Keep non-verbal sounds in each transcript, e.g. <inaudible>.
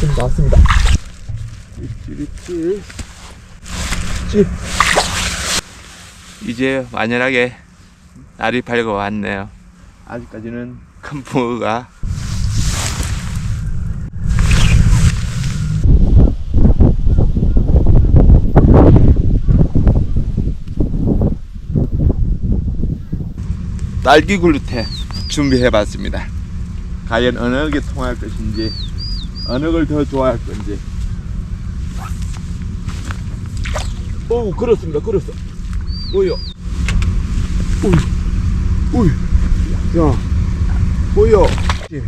좀 나왔습니다. 찌릿찌릿. 찌. 이제 완연하게 날이 밝아왔네요. 아직까지는 큰 붕어가 딸기 글루테 준비해봤습니다. 과연 어느 게 통할 것인지 어느 걸 더 좋아할 건지. 오, 그렇습니다. 그렇어. 뭐요? 오이, 오이, 야, 뭐요? 예.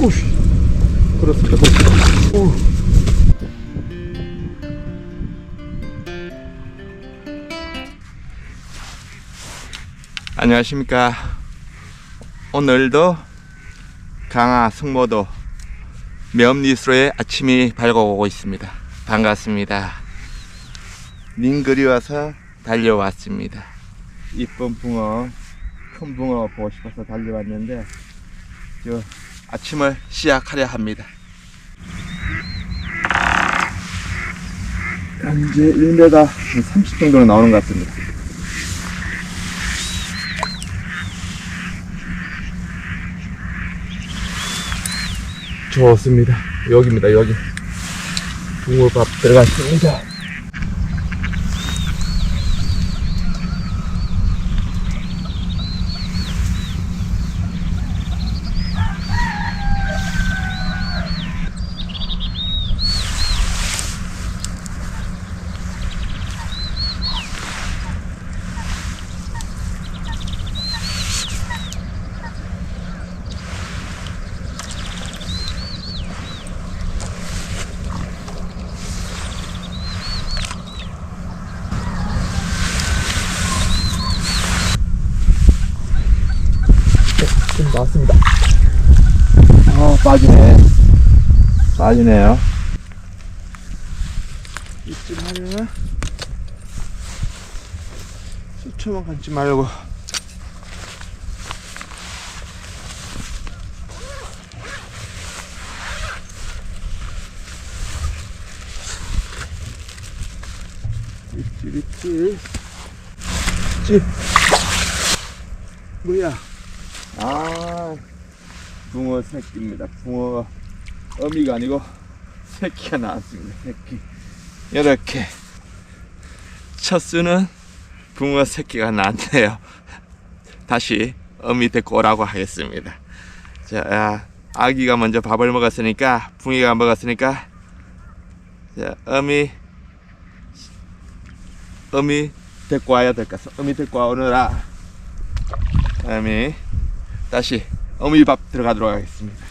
오씨, 그렇습니다. 그렇습니다. 오. 안녕하십니까. 오늘도 강화 승모도 명리수로의 아침이 밝아오고 있습니다. 반갑습니다. 님 그리워서 달려왔습니다. 이쁜 붕어, 큰 붕어 보고 싶어서 달려왔는데, 저 아침을 시작하려 합니다. 현재 1m 30 정도는 나오는 것 같습니다. 좋습니다. 여기입니다, 여기. 붕어밥 들어갔습니다. 빠지네. 빠지네요. 이쯤 하려면 수초만 감지 말고. 찌릿찌릿 찌 뭐야? 아, 붕어 새끼입니다. 붕어 어미가 아니고 새끼가 나왔습니다. 새끼. 이렇게 첫 수는 붕어 새끼가 나왔네요. <laughs> 다시 어미 데리고 오라고 하겠습니다. 자, 아, 아기가 먼저 밥을 먹었으니까 붕이가 먹었으니까 자, 어미 어미 데리고 와야 될것 같아. 어미 데리고 오느라 어미 다시 어미밥 들어가도록 하겠습니다.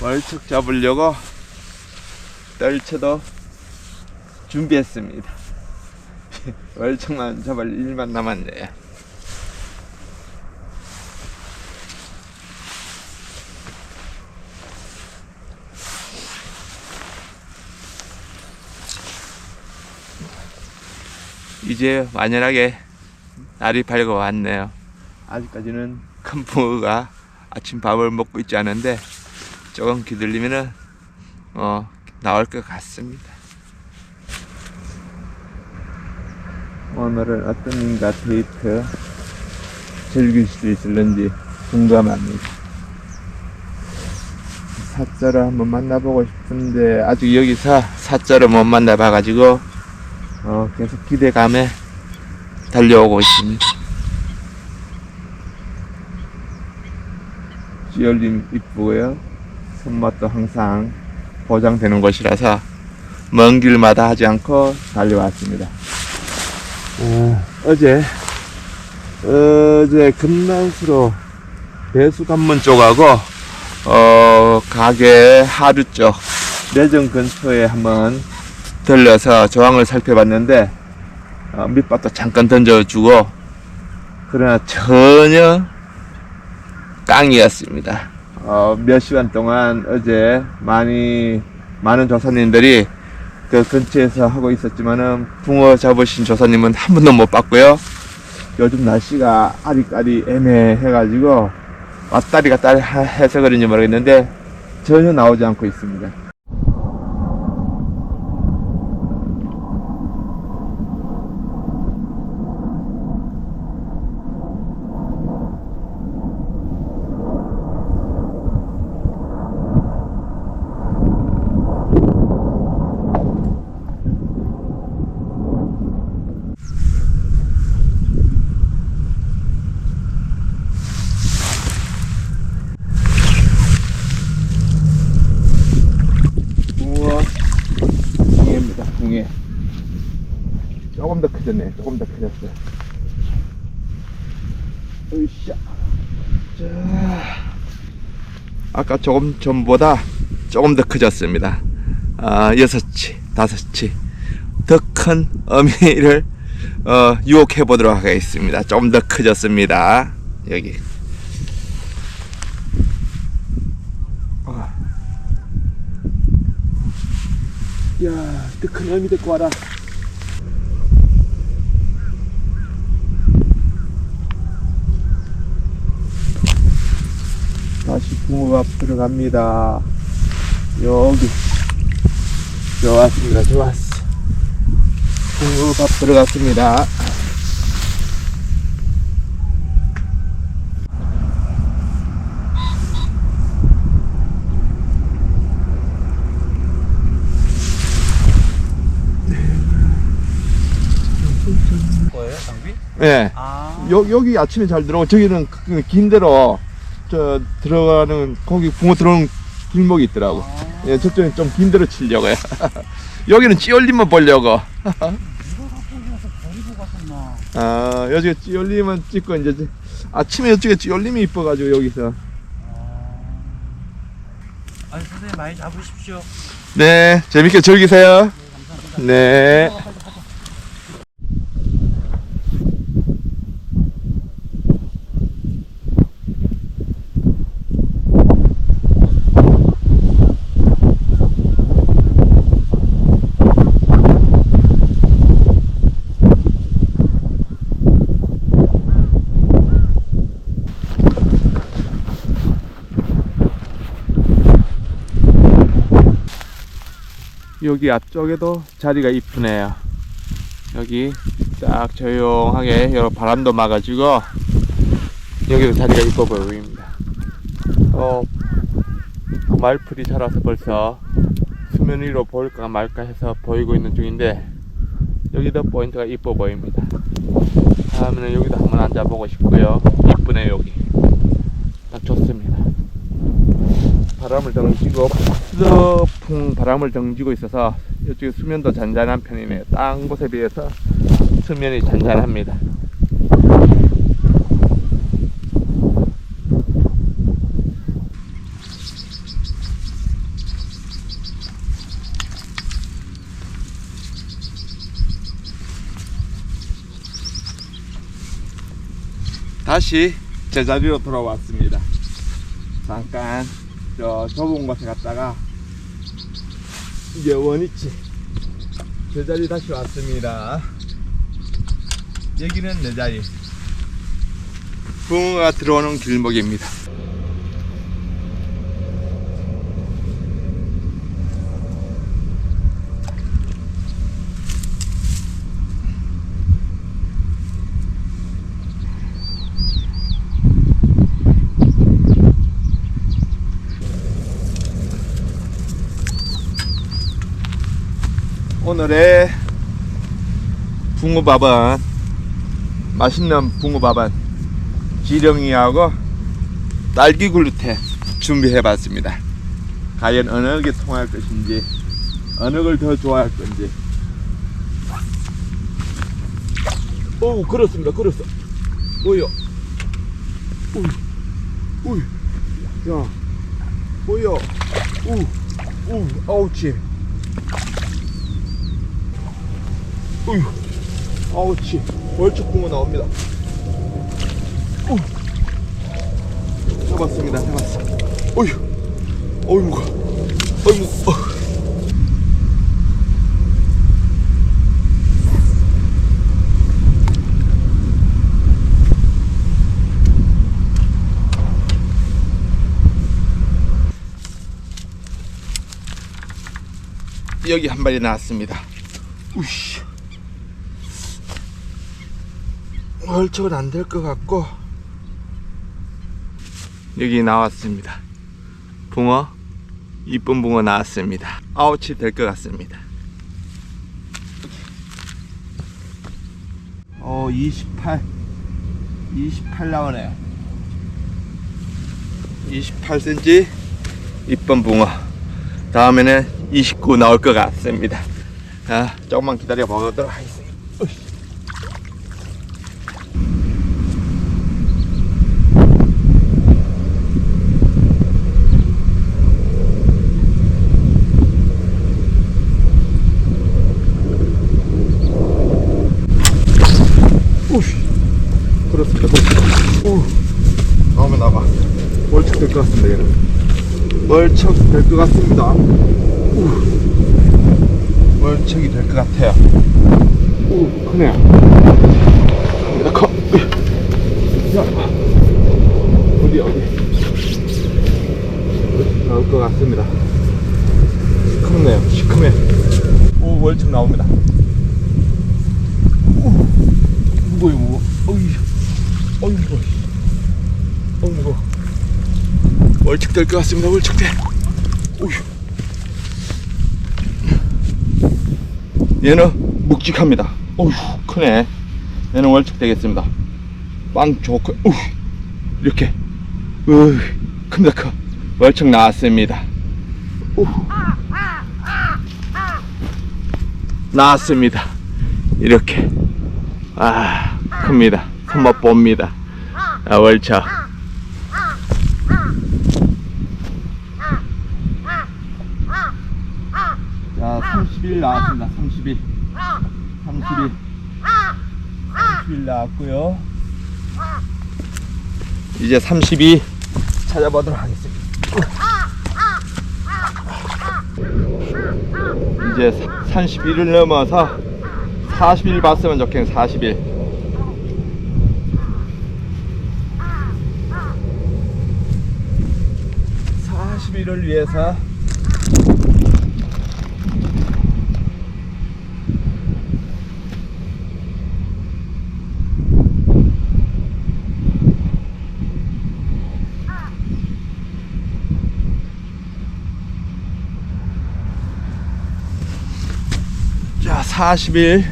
월척 잡으려고 떨쳐도 준비했습니다. <laughs> 월척만 잡을 일만 남았네요. 이제 완연하게 날이 밝아왔네요. 아직까지는 큰 붕어가 아침 밥을 먹고 있지 않은데 조금 기다리면은 어 나올 것 같습니다. 오늘은 어떤 님과 데이트 즐길 수 있을는지 궁금합니다. 사자를 한번 만나보고 싶은데 아직 여기서 사자를 못 만나봐가지고 어, 계속 기대감에 달려오고 있습니다. 쥐얼림 이쁘고요. 손맛도 항상 보장되는 곳이라서 먼 길마다 하지 않고 달려왔습니다. 어, 어제 어제 금난수로 배수관문 쪽하고 어, 가게 하루 쪽 내정 근처에 한번 들려서 저항을 살펴봤는데 어, 밑밥도 잠깐 던져주고 그러나 전혀 깡이었습니다. 어, 몇 시간 동안 어제 많이 많은 조사님들이 그 근처에서 하고 있었지만은 붕어 잡으신 조사님은 한 번도 못 봤고요. 요즘 날씨가 아리까리 애매해가지고 왔다리 갔다리 하- 해서 그런지 모르겠는데 전혀 나오지 않고 있습니다. 우와 붕해입니다 붕해 조금 더 커졌네 조금 더 커졌어요 으쌰 자 아까 조금 전보다 조금 더 커졌습니다. 아 여섯치 다섯치 더 큰 어미를 어, 유혹해 보도록 하겠습니다. 좀 더 커졌습니다. 여기. 야, 더큰 어미 데리고 와라. 다시 붕어밥 들어갑니다. 여기. 좋았습니다. 좋았어. 붕어밥 들어갔습니다. 거예요, 장비? 네. 아, 여, 여기 아침에 잘 들어오고 저기는 그- 긴 데로 저 들어가는 거기 붕어 들어오는 길목이 있더라고. 예, 저쪽은 좀긴 데로 치려고요. <laughs> 여기는 찌올림만 보려고. 버리고 갔었나? 아, 여기에 찌올림만 찍고 이제 저- 아침에 이쪽에 찌올림이 이뻐가지고 여기서. 아니, 선생님 많이 잡으십시오. 네, 재밌게 즐기세요. 네. 여기 앞쪽에도 자리가 이쁘네요. 여기 딱 조용하게 여러 바람도 막아주고 여기도 자리가 이뻐 보입니다. 어, 말풀이 자라서 벌써 수면 위로 보일까 말까 해서 보이고 있는 중인데 여기도 포인트가 이뻐 보입니다. 다음에는 여기도 한번 앉아보고 싶고요. 이쁘네요 여기. 딱 좋습니다. 바람을 등지고 푸드풍 바람을 등지고 있어서 이쪽에 수면도 잔잔한 편이네요. 딴 곳에 비해서 수면이 잔잔합니다. 다시 제자리로 돌아왔습니다. 잠깐 저 좁은 곳에 갔다가 이제 원위치 제 자리 다시 왔습니다. 여기는 내 자리. 붕어가 들어오는 길목입니다. 오늘의 붕어밥은 맛있는 붕어밥은 지렁이하고 딸기 글루텐 준비해 봤습니다. 과연 어느 게 통할 것인지 어느 걸 더 좋아할 건지. 오, 그렇습니다. 그렇어. 뭐요? 우, 우, 야, 뭐요? 우, 우, 아우치. 어휴, 아우치, 월척 붕어 나옵니다. 잡았습니다. 잡았어. 어휴, 어휴 무거. 어휴 무거. 여기 한 마리 나왔습니다. 우씨. 얼척은 안 될 것 같고 여기 나왔습니다. 붕어 이쁜 붕어 나왔습니다. 아웃이 될 것 같습니다. 어, 28 28 나오네요. 28cm 이쁜 붕어. 다음에는 29 나올 것 같습니다. 아, 조금만 기다려 보도록 하겠습니다. 나오면 나가. 월척 될것 같습니다, 얘는. 월척 될 것 같습니다. 우. 월척이 될 것 같아요. 우, 크네요. 큽니다, 커. 자, 어디, 어디. 나올 것 같습니다. 시커매요, 시커매. 오, 월척 나옵니다. 무거워 무거워 어이 어이 무거워 어 무거워 월척될 것 같습니다 월척대 오휴. 얘는 묵직합니다. 어휴 크네. 얘는 월척 되겠습니다. 빵 좋고 어휴. 이렇게. 으 큽니다 커. 월척 나왔습니다. 오후. 나왔습니다. 이렇게. 아, 큽니다. 손맛 봅니다. 아, 월차. 자, 30일 나왔습니다. 30일. 30일. 30일 나왔고요. 이제 32 찾아보도록 하겠습니다. 이제 31을 넘어서 40일 봤으면 좋겠네 40일 (40일을) 위해서 자 40일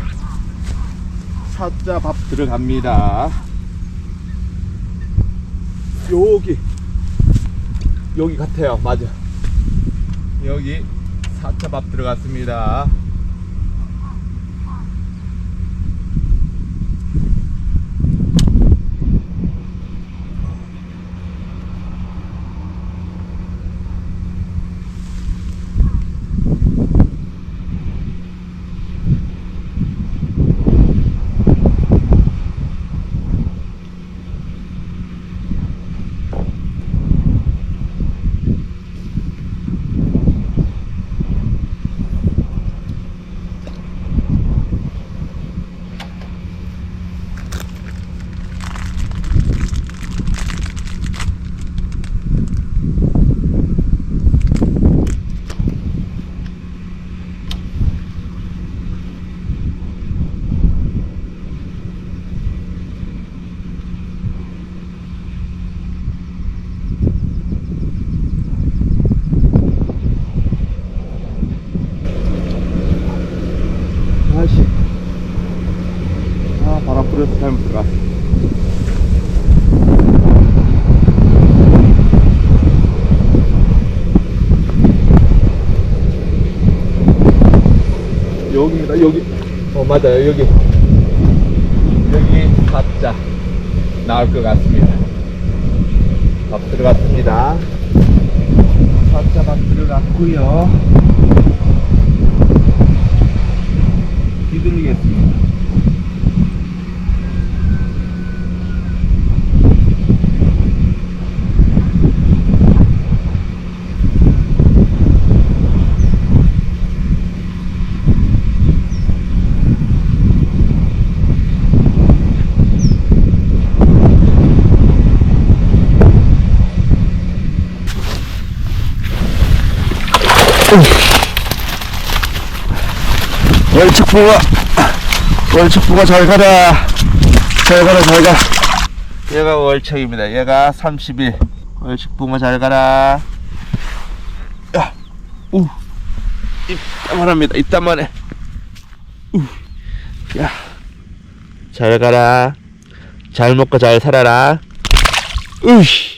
사자 밥 들어갑니다. 여기 여기 같아요. 맞아. 여기 사자 밥 들어갔습니다. 아씨. 아, 바람 불어서 잘못 들어갔어. 여기. 어, 맞아요, 여기. 여기 사자 나올 것 같습니다. 밥 들어갔습니다. 사자 밥 들어갔고요. 월척붕어 월척붕어 잘 가라. 잘 가라 잘가. 얘가 월척입니다. 얘가 31 월척붕어 잘 가라. 야우. 이따만합니다 이따만해 야잘 가라. 잘 먹고 잘 살아라. 으이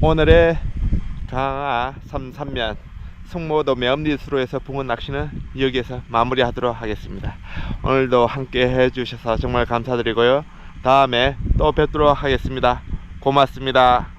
오늘의 강화 삼삼면 송모도 매엄리수로에서 붕어 낚시는 여기에서 마무리하도록 하겠습니다. 오늘도 함께 해주셔서 정말 감사드리고요. 다음에 또 뵙도록 하겠습니다. 고맙습니다.